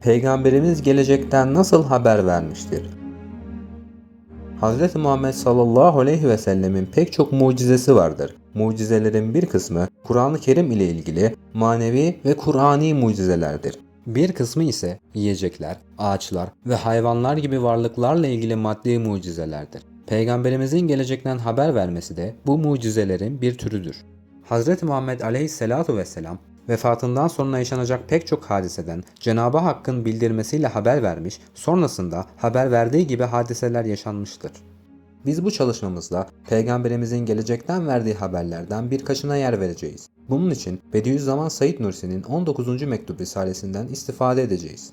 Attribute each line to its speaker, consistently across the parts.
Speaker 1: Peygamberimiz gelecekten nasıl haber vermiştir? Hz. Muhammed sallallahu aleyhi ve sellemin pek çok mucizesi vardır. Mucizelerin bir kısmı Kur'an-ı Kerim ile ilgili manevi ve Kur'ani mucizelerdir. Bir kısmı ise yiyecekler, ağaçlar ve hayvanlar gibi varlıklarla ilgili maddi mucizelerdir. Peygamberimizin gelecekten haber vermesi de bu mucizelerin bir türüdür. Hz. Muhammed aleyhisselatu vesselam vefatından sonra yaşanacak pek çok hadiseden Cenab-ı Hakk'ın bildirmesiyle haber vermiş, sonrasında haber verdiği gibi hadiseler yaşanmıştır. Biz bu çalışmamızda Peygamberimizin gelecekten verdiği haberlerden birkaçına yer vereceğiz. Bunun için Bediüzzaman Said Nursi'nin 19. mektup risalesinden istifade edeceğiz.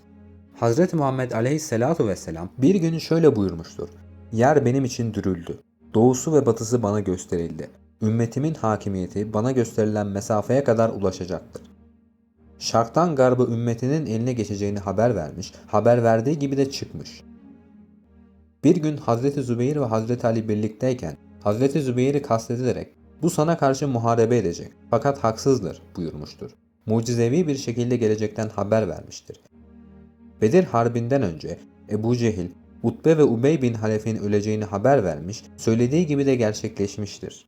Speaker 1: Hz. Muhammed aleyhisselatu vesselam bir gün şöyle buyurmuştur. Yer benim için dürüldü. Doğusu ve batısı bana gösterildi. Ümmetimin hakimiyeti bana gösterilen mesafeye kadar ulaşacaktır. Şarktan garba ümmetinin eline geçeceğini haber vermiş, haber verdiği gibi de çıkmış. Bir gün Hazreti Zübeyir ve Hazreti Ali birlikteyken Hazreti Zübeyir'i kastedilerek bu sana karşı muharebe edecek fakat haksızdır buyurmuştur. Mucizevi bir şekilde gelecekten haber vermiştir. Bedir Harbi'nden önce Ebu Cehil, Utbe ve Ubey bin Halef'in öleceğini haber vermiş, söylediği gibi de gerçekleşmiştir.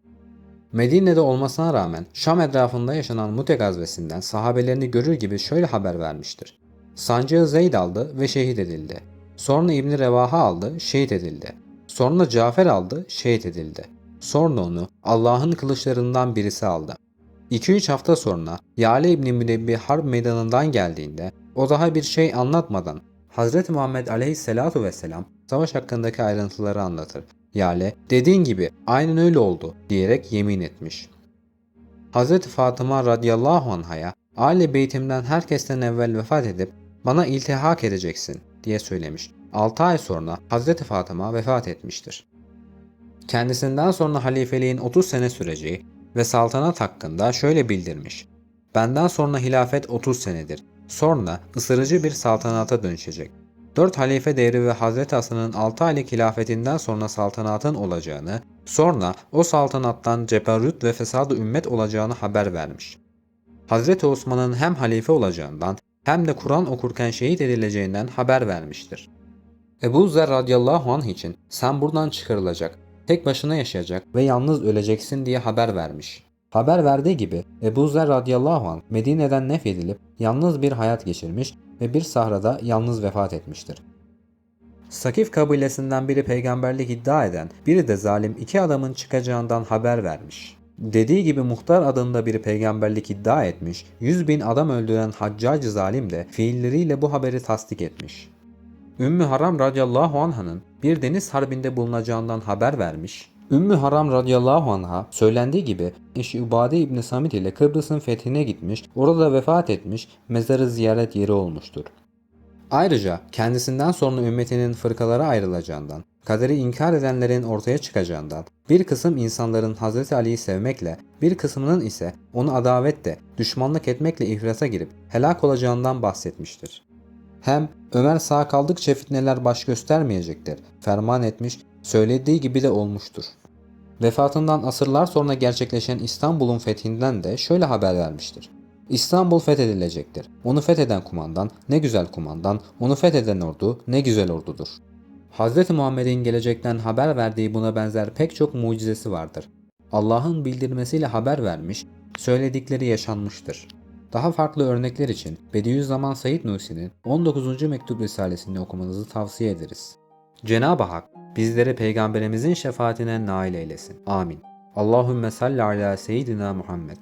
Speaker 1: Medine'de olmasına rağmen Şam etrafında yaşanan Mute gazvesinden sahabelerini görür gibi şöyle haber vermiştir. Sancığı Zeyd aldı ve şehit edildi. Sonra İbni Revaha aldı, şehit edildi. Sonra Cafer aldı, şehit edildi. Sonra onu Allah'ın kılıçlarından birisi aldı. 2-3 hafta sonra Yale İbni Münebbi harp meydanından geldiğinde o daha bir şey anlatmadan Hz. Muhammed aleyhisselatu vesselam savaş hakkındaki ayrıntıları anlatır. Yale dediğin gibi aynen öyle oldu diyerek yemin etmiş. Hz. Fatıma radıyallahu anhaya aile beytimden herkesten evvel vefat edip bana iltihak edeceksin diye söylemiş. 6 ay sonra Hz. Fatıma vefat etmiştir. Kendisinden sonra halifeliğin 30 sene süreceği ve saltanat hakkında şöyle bildirmiş. Benden sonra hilafet 30 senedir. Sonra ısırıcı bir saltanata dönüşecek. 4 halife devri ve Hazreti Hasan'ın 6 aylık hilafetinden sonra saltanatın olacağını, sonra o saltanattan ceberrut ve fesad ümmet olacağını haber vermiş. Hazreti Osman'ın hem halife olacağından hem de Kur'an okurken şehit edileceğinden haber vermiştir. Ebu Zer radıyallahu anh için sen buradan çıkarılacak, tek başına yaşayacak ve yalnız öleceksin diye haber vermiş. Haber verdiği gibi Ebu Zer radıyallahu anh Medine'den nefyedilip yalnız bir hayat geçirmiş ve bir sahrada yalnız vefat etmiştir. Sakif kabilesinden biri peygamberlik iddia eden, biri de zalim iki adamın çıkacağından haber vermiş. Dediği gibi muhtar adında biri peygamberlik iddia etmiş, 100 bin adam öldüren Haccacı zalim de fiilleriyle bu haberi tasdik etmiş. Ümmü Haram radıyallahu anh'ın bir deniz harbinde bulunacağından haber vermiş. Ümmü Haram radıyallahu anh'a söylendiği gibi eşi Ubade İbni Samit ile Kıbrıs'ın fethine gitmiş, orada vefat etmiş, mezarı ziyaret yeri olmuştur. Ayrıca kendisinden sonra ümmetinin fırkalara ayrılacağından, kaderi inkar edenlerin ortaya çıkacağından, bir kısım insanların Hz. Ali'yi sevmekle, bir kısmının ise onu adavetle, düşmanlık etmekle ifrata girip helak olacağından bahsetmiştir. Hem Ömer sağ kaldıkça fitneler baş göstermeyecektir. Ferman etmiş, söylediği gibi de olmuştur. Vefatından asırlar sonra gerçekleşen İstanbul'un fethinden de şöyle haber vermiştir. İstanbul fethedilecektir. Onu fetheden kumandan ne güzel kumandan, onu fetheden ordu ne güzel ordudur. Hz. Muhammed'in gelecekten haber verdiği buna benzer pek çok mucizesi vardır. Allah'ın bildirmesiyle haber vermiş, söyledikleri yaşanmıştır. Daha farklı örnekler için Bediüzzaman Said Nursi'nin 19. Mektup Risalesini okumanızı tavsiye ederiz. Cenab-ı Hak bizleri peygamberimizin şefaatine nail eylesin. Amin. Allahümme salli ala seyyidina Muhammed.